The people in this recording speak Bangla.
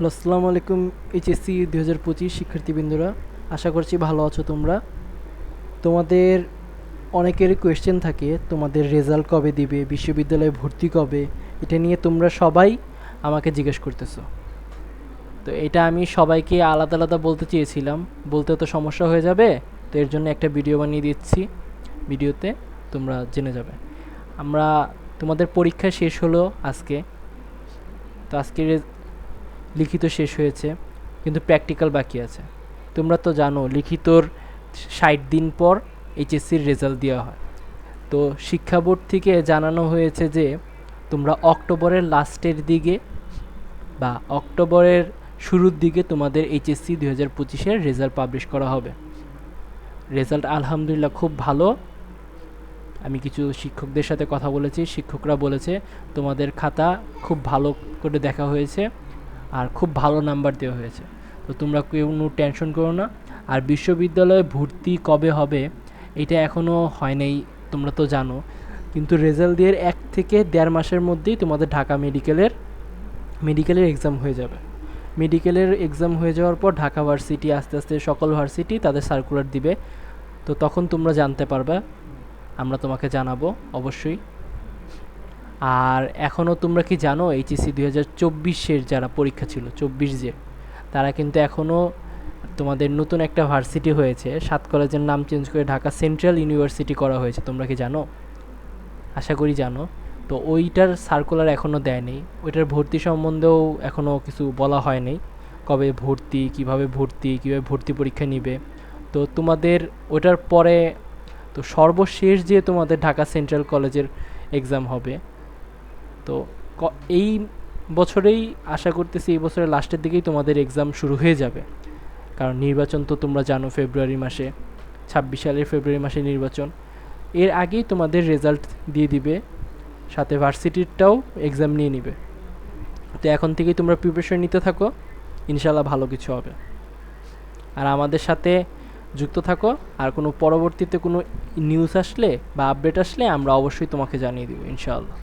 হ্যালো, আসসালামু আলাইকুম, এইচএসসি দু হাজার পঁচিশ শিক্ষার্থীবৃন্দরা। আশা করছি ভালো আছো তোমরা। তোমাদের অনেকেরই কোয়েশ্চেন থাকে, তোমাদের রেজাল্ট কবে দিবে, বিশ্ববিদ্যালয়ে ভর্তি কবে? এটা নিয়ে তোমরা সবাই আমাকে জিজ্ঞেস করতেছো। তো এটা আমি সবাইকে আলাদা আলাদা বলতে চেয়েছিলাম। বলতে তো সমস্যা হয়ে যাবে, তো এর জন্য একটা ভিডিও বানিয়ে দিচ্ছি ভিডিওতে, তোমরা জেনে যাবে। আমরা তোমাদের পরীক্ষা শেষ হলো আজকে। তো আজকে লিখিত শেষ হয়েছে, কিন্তু প্র্যাকটিক্যাল বাকি আছে। তোমরা তো জানো, লিখিতর ষাট দিন পর এইচএসসির রেজাল্ট দেওয়া হয়। তো শিক্ষা বোর্ড থেকে জানানো হয়েছে যে, তোমরা অক্টোবরের লাস্টের দিকে বা অক্টোবরের শুরুর দিকে তোমাদের এইচএসসি দুই হাজার পঁচিশের রেজাল্ট পাবলিশ করা হবে। রেজাল্ট আলহামদুলিল্লাহ খুব ভালো। আমি কিছু শিক্ষকদের সাথে কথা বলেছি, শিক্ষকরা বলেছে, তোমাদের খাতা খুব ভালো করে দেখা হয়েছে। আর খুব ভালো নাম্বার দেওয়া হয়েছে। তো তোমরা কোনো টেনশন করো না। আর বিশ্ববিদ্যালয়ে ভর্তি কবে হবে, এটা এখনও হয় নাই, তোমরা তো জানো। কিন্তু রেজাল্ট দিয়ে এক থেকে দেড় মাসের মধ্যেই তোমাদের ঢাকা মেডিকেলের মেডিকেলের এক্সাম হয়ে যাবে। মেডিকেলের এক্সাম হয়ে যাওয়ার পর ঢাকা ভার্সিটি আস্তে আস্তে সকল ভার্সিটি তাদের সার্কুলার দিবে। তো তখন তোমরা জানতে পারবে। আমরা তোমাকে জানাব, অবশ্যই। আর এখনও তোমরা কি জানো, এইচএসসি দুই হাজার চব্বিশের যারা পরীক্ষা ছিল, চব্বিশ যে, তারা কিন্তু এখনও তোমাদের নতুন একটা ভার্সিটি হয়েছে, সাত কলেজের নাম চেঞ্জ করে ঢাকা সেন্ট্রাল ইউনিভার্সিটি করা হয়েছে, তোমরা কি জানো? আশা করি জানো। তো ওইটার সার্কুলার এখনও দেয়নি, ওইটার ভর্তি সম্বন্ধেও এখনও কিছু বলা হয়নি, কবে ভর্তি, কীভাবে ভর্তি, কীভাবে ভর্তি পরীক্ষা নিবে। তো তোমাদের ওটার পরে, তো সর্বশেষ যে তোমাদের ঢাকা সেন্ট্রাল কলেজের এক্সাম হবে তো এই বছরেই আশা করতেছি এই বছরের লাস্টের দিকেই তোমাদের এক্সাম শুরু হয়ে যাবে। কারণ নির্বাচন তো তোমরা জানো ফেব্রুয়ারি মাসে, ছাব্বিশ সালের ফেব্রুয়ারি মাসে নির্বাচন। এর আগেই তোমাদের রেজাল্ট দিয়ে দিবে, সাথে ভার্সিটিরটাও এক্সাম নিয়ে নিবে। তো এখন থেকেই তোমরা প্রিপারেশন নিতে থাকো ইনশাল্লাহ ভালো কিছু হবে। আর আমাদের সাথে যুক্ত থাকো, আর কোনো পরবর্তীতে কোনো নিউজ আসলে বা আপডেট আসলে আমরা অবশ্যই তোমাকে জানিয়ে দেবো, ইনশাআল্লাহ।